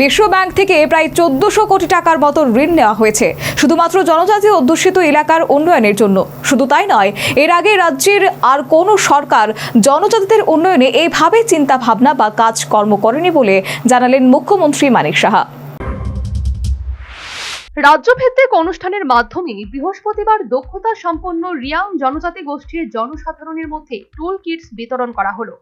বিশ্ব ব্যাংক থেকে প্রায় চোদ্দশো কোটি টাকার মতো ঋণ নেওয়া হয়েছে। শুধুমাত্র জনজাতি অধ্যুষিত এলাকার উন্নয়নের জন্য। শুধু তাই নয়, এর আগে রাজ্যের আর কোনো সরকার জনজাতিদের উন্নয়নে এইভাবে চিন্তা ভাবনা বা কাজকর্ম করেনি বলে জানালেন মুখ্যমন্ত্রী মানিক সাহা। রাজ্যভিত্তিক অনুষ্ঠানের মাধ্যমে বৃহস্পতিবার দক্ষতা সম্পন্ন রিয়াং জনজাতি গোষ্ঠীর জনসাধারণের মধ্যে টুল কিটস বিতরণ করা হলো।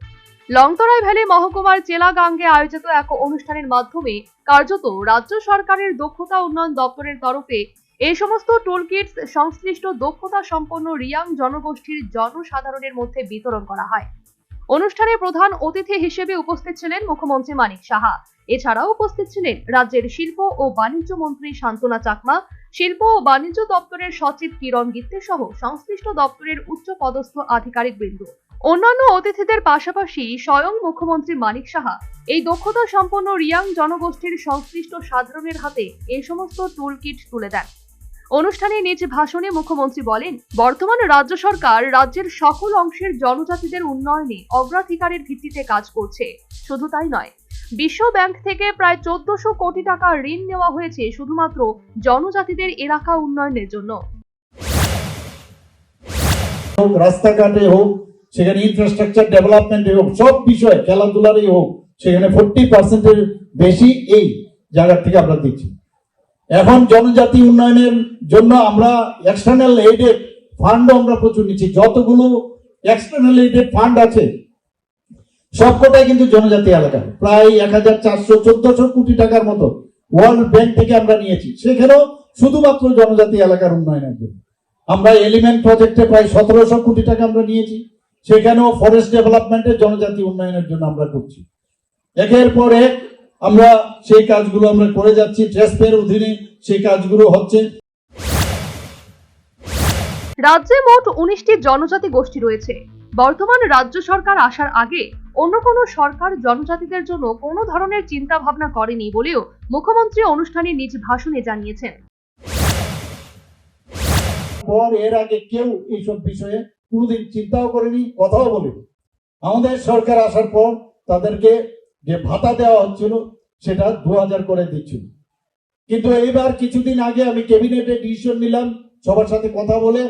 লংতরাই ভ্যালি মহকুমার চেলাগাঙ্গে আয়োজিত এক অনুষ্ঠানের মাধ্যমে কার্যত রাজ্য সরকারের দক্ষতা উন্নয়ন দপ্তরের তরফে এই সমস্ত টুল কিটস সংশ্লিষ্ট দক্ষতা সম্পন্ন রিয়াং জনগোষ্ঠীর জনসাধারণের মধ্যে বিতরণ করা হয়। অনুষ্ঠানে প্রধান অতিথি হিসেবে উপস্থিত ছিলেন মুখ্যমন্ত্রী মানিক সাহা। এছাড়াও উপস্থিত ছিলেন রাজ্যের শিল্প ও বাণিজ্য মন্ত্রী শান্তনা চাকমা, শিল্প ও বাণিজ্য দপ্তরের সচিব কিরণ গিত্তে সহ সংশ্লিষ্ট দপ্তরের উচ্চ পদস্থ আধিকারিক বৃন্দ অন্যান্য অতিথিদের পাশাপাশি স্বয়ং মুখ্যমন্ত্রী মানিক সাহা, এই দক্ষতা সম্পন্ন রিয়াং জনগোষ্ঠীর সংশ্লিষ্ট সাধারণের হাতে এই সমস্ত টুল কিট তুলে দেন। অনুষ্ঠানে নিজ ভাষণে মুখ্যমন্ত্রী বলেন, বর্তমান রাজ্য সরকার রাজ্যের সকল অংশের জনজাতিদের উন্নয়নে অগ্রাধিকারের ভিত্তিতে কাজ করছে। শুধু তাই নয়, বিশ্ব ব্যাংক থেকে প্রায় চোদ্দশো কোটি টাকা ঋণ নেওয়া হয়েছে শুধুমাত্র জনজাতিদের এলাকা উন্নয়নের জন্য। রাস্তাঘাটে হোক সেখানে ইনফ্রাস্ট্রাকচার ডেভেলপমেন্টে হোক, সব বিষয়ে খেলাধুলারই হোক, সেখানে ফোরটি পার্সেন্টের বেশি এই জায়গা থেকে আমরা দিচ্ছি এখন জনজাতি উন্নয়নের জন্য আমরা এক্সটার্নাল এইডেড ফান্ডও আমরা প্রচুর নিচ্ছি। যতগুলো এক্সটার্নাল এইডেড ফান্ড আছে, সবকটাই কিন্তু জনজাতি এলাকা। প্রায় এক হাজার চারশো চোদ্দশো কোটি টাকার মতো ওয়ার্ল্ড ব্যাংক থেকে আমরা নিয়েছি। সেখানেও শুধুমাত্র জনজাতি এলাকার উন্নয়নের জন্য। আমরা এলিমেন্ট প্রজেক্টে প্রায় সতেরোশো কোটি টাকা আমরা নিয়েছি। সেখানেও ফরেস্ট ডেভেলপমেন্টের জনজাতি উন্নয়নের জন্য আমরা করছি। একের পর এক আমরা সেই কাজগুলো আমরা করে যাচ্ছি ট্রেসপের অধীনে সেই কাজগুলো হচ্ছে। রাজ্যে মোট উনিশটি জনজাতি গোষ্ঠী রয়েছে। বর্তমান রাজ্য সরকার আসার আগে অন্য কোনো সরকার জনজাতিদের জন্য কোনো ধরনের চিন্তা ভাবনা করেনি বলেও মুখ্যমন্ত্রী অনুষ্ঠানে নিজ ভাষণে জানিয়েছেন। পর এর আগে কেউ এইসব বিষয়ে কোনোদিন চিন্তাও করেনি, কথাও বলেনি। আমাদের সরকার আসার পর তাদেরকে যে ভাতা দেওয়া হচ্ছিল, সেটা দু হাজার করে দিচ্ছিল। কিন্তু এইবার কিছুদিন আগে আমি ক্যাবিনেটে ডিসিশন নিলাম, সবার সাথে কথা বলে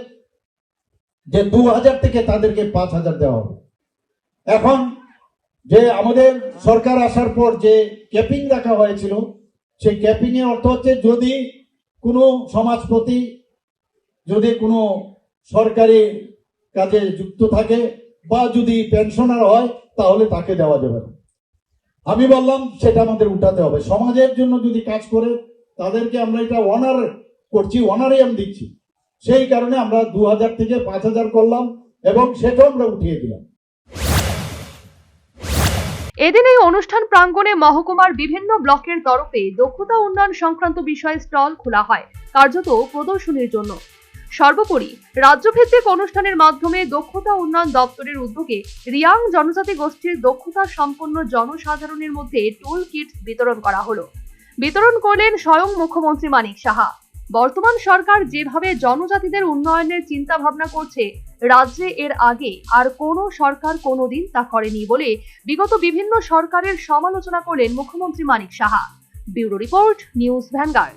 যে দু হাজার থেকে তাদেরকে পাঁচ হাজার দেওয়া হবে। এখন যে আমাদের সরকার আসার পর যে ক্যাপিং রাখা হয়েছিল, সেই ক্যাপিং এর অর্থ হচ্ছে যদি কোনো সমাজপতি, যদি কোনো সরকারি কাজে যুক্ত থাকে বা যদি পেনশনার হয়, তাহলে তাকে দেওয়া যাবে না। আমি বললাম, সেটা আমাদের উঠাতে হবে। সমাজের জন্য যদি কাজ করে, তাদেরকে আমরা এটা অনার করছি অনারিয়াম দিচ্ছি। সেই কারণে আমরা দু হাজার থেকে পাঁচ হাজার করলাম এবং সেটাও আমরা উঠিয়ে দিলাম। এদিন এই অনুষ্ঠান প্রাঙ্গণে মহকুমার বিভিন্ন ব্লকের তরফে দক্ষতা উন্নয়ন সংক্রান্ত বিষয়ে স্টল খোলা হয়, কার্যত প্রদর্শনীর জন্য। সর্বোপরি রাজ্যভিত্তিক অনুষ্ঠানের মাধ্যমে দক্ষতা উন্নয়ন দপ্তরের উদ্যোগে রিয়াং জনজাতি গোষ্ঠীর দক্ষতা সম্পন্ন জনসাধারণের মধ্যে টুল কিট বিতরণ করা হলো। বিতরণ করলেন স্বয়ং মুখ্যমন্ত্রী মানিক সাহা। বর্তমান সরকার যেভাবে জনজাতিদের উন্নয়নের চিন্তা ভাবনা করছে, রাজ্যে এর আগে আর কোনো সরকার কোনোদিন তা করেনি বলে বিগত বিভিন্ন সরকারের সমালোচনা করলেন মুখ্যমন্ত্রী Manik Saha. Bureau report, news Vanguard.